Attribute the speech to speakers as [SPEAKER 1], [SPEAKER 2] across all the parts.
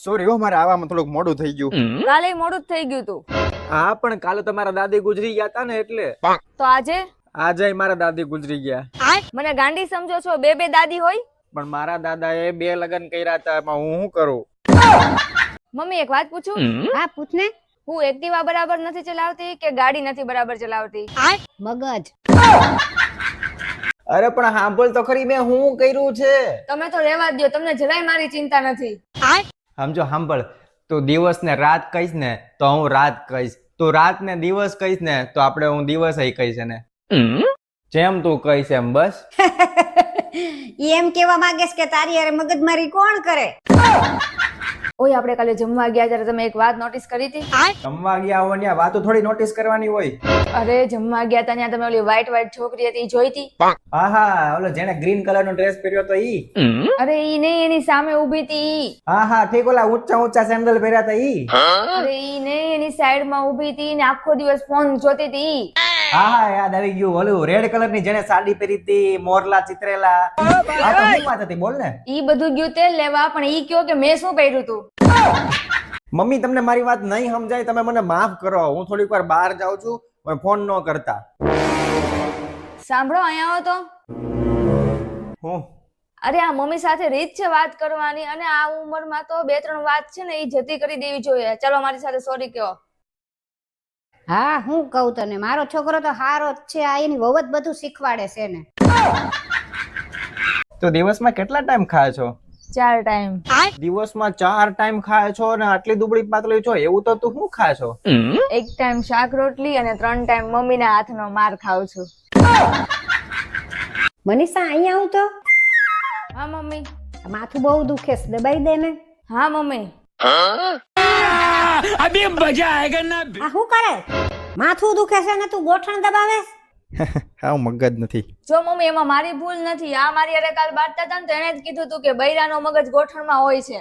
[SPEAKER 1] Sorry હો મારે આવામાં થોડુંક મોડું થઈ ગયું.
[SPEAKER 2] કાલે મોડું જ થઈ ગયું તું.
[SPEAKER 1] હા પણ કાલે તમારા દાદી ગુજરી ગયા હતા ને એટલે.
[SPEAKER 2] તો આજે?
[SPEAKER 1] આજે મારા દાદી ગુજરી ગયા.
[SPEAKER 2] મને ગાંડી સમજો છો બે બે દાદી હોય?
[SPEAKER 1] પણ મારા દાદાએ બે લગ્ન કર્યા હતા એમાં હું શું કરું?
[SPEAKER 2] મમ્મી એક વાત પૂછું?
[SPEAKER 3] હા પૂછ ને.
[SPEAKER 2] હું એક્ટિવા બરાબર નથી ચલાવતી કે ગાડી નથી બરાબર ચલાવતી?
[SPEAKER 3] મગજ.
[SPEAKER 1] અરે પણ સાંભળ તો ખરી મેં હું કર્યું છે?
[SPEAKER 2] તમે તો રહેવા જ દો તમને જરાય મારી ચિંતા નથી.
[SPEAKER 1] સમજો સાંભળ. તું દિવસ ને રાત કહીશ ને તો હું રાત કહીશ. તું રાત ને દિવસ કહીશ ને તો આપણે હું દિવસ કહીશ ને જેમ તું કહીશ એમ બસ.
[SPEAKER 3] ઈ એમ કેવા માંગેસ કે તારી હારે મગજમારી કોણ કરે?
[SPEAKER 2] ઓય આપણે કાલે જમવા ગયા ત્યારે તમે એક વાત નોટિસ કરી હતી?
[SPEAKER 1] જમવા ગયા હો ને વાતો થોડી નોટિસ કરવાની હોય.
[SPEAKER 2] અરે જમવા ગયા તા ત્યાં તમે ઓલી વ્હાઈટ વ્હાઈટ છોકરી હતી ઈ જોઈ હતી?
[SPEAKER 1] હા હા ઓલો જેને ગ્રીન કલર નો ડ્રેસ પહેર્યો તો ઈ.
[SPEAKER 2] અરે ઈ નહીં એની સામે ઊભી હતી
[SPEAKER 1] હા હા ઠીક ઓલા ઊંચા ઊંચા સેન્ડલ પહેર્યા હતા ઈ.
[SPEAKER 2] અરે ઈ નહીં એની સાઈડમાં ઊભી હતી ને આખો દિવસ ફોન જોતી હતી ઈ.
[SPEAKER 1] હા હા યાદ આવી ગયું. ઓલું રેડ કલરની જેને સાડી પહેરી હતી મોરલા ચિત્રેલા. આ તો શું વાત હતી બોલ ને.
[SPEAKER 2] ઈ બધું ગયું તેલ લેવા પણ ઈ કયો કે મેં શું પહેર્યું તું?
[SPEAKER 1] મમ્મી તમને મારી વાત નહીં સમજાય તમે મને માફ કરો. હું થોડીક વાર બહાર જાઉં છું પણ ફોન ન કરતા.
[SPEAKER 2] સાંભળો અહીંયા આવો તો.
[SPEAKER 1] હું?
[SPEAKER 2] અરે આ મમ્મી સાથે રીત છે વાત કરવાની અને આ ઉંમરમાં તો બે ત્રણ વાત છે ને એ જતી કરી દેવી જોઈએ. ચાલો મારી સાથે સોરી કહો
[SPEAKER 3] હા હું કહું તને મારો છોકરો તો હારો જ છે આ એની વહુ જ બધું શીખવાડે છે ને.
[SPEAKER 1] તો દિવસમાં કેટલા ટાઈમ ખાય છો?
[SPEAKER 2] ચાર ટાઈમ.
[SPEAKER 1] દિવસમાં ચાર ટાઈમ ખાય છો અને આટલી દુબળી પાતળી છો? એવું તો તું શું ખાય છો?
[SPEAKER 2] એક ટાઈમ શાક રોટલી અને ત્રણ ટાઈમ મમ્મીના હાથનો માર ખાઉં છું.
[SPEAKER 3] મનીષા અહીંયા આવું તો.
[SPEAKER 2] હા મમ્મી.
[SPEAKER 3] માથું બહુ દુખે છે દબાઈ દે ને.
[SPEAKER 2] હા મમ્મી.
[SPEAKER 3] આ શું કરે? માથું દુખે છે ને તું ગોઠણ દબાવે
[SPEAKER 1] હા મગજ નથી.
[SPEAKER 2] જો મમ્મી એમાં મારી ભૂલ નથી. આ મારી અરે કાલ બાટતા હતા ને તો એણે જ કીધું તું કે બૈરાનો મગજ ગોઠણમાં હોય છે.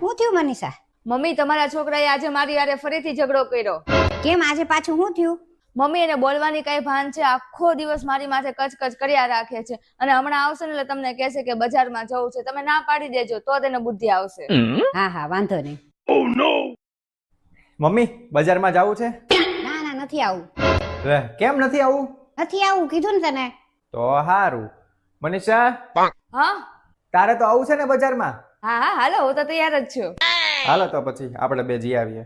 [SPEAKER 3] શું થયું મનીષા?
[SPEAKER 2] મમ્મી તમારા છોકરાએ આજે મારી હારે ફરીથી ઝઘડો કર્યો.
[SPEAKER 3] કેમ આજે પાછું શું થયું?
[SPEAKER 2] મમ્મી એને બોલવાની કઈ ભાન છે? આખો દિવસ મારી માથે કચકચ કર્યા રાખે છે. અને હમણાં આવશે ને એટલે તમને કહેશે કે બજારમાં જવું છે. તમે ના પાડી દેજો તો તેને બુદ્ધિ આવશે.
[SPEAKER 3] હા હા વાંધો નહીં.
[SPEAKER 1] મમ્મી બજારમાં જવું છે?
[SPEAKER 3] ના ના નથી આવું.
[SPEAKER 1] લે, કેમ નથી આવું?
[SPEAKER 3] નથી આવું કીધું ને તને.
[SPEAKER 1] તો હારું. મનીષા?
[SPEAKER 2] હા?
[SPEAKER 1] તારે તો આવું છે ને બજારમાં?
[SPEAKER 2] હા હા હાલો હું તો તૈયાર જ છું.
[SPEAKER 1] હાલો તો પછી આપણે બે જઈ આવીએ.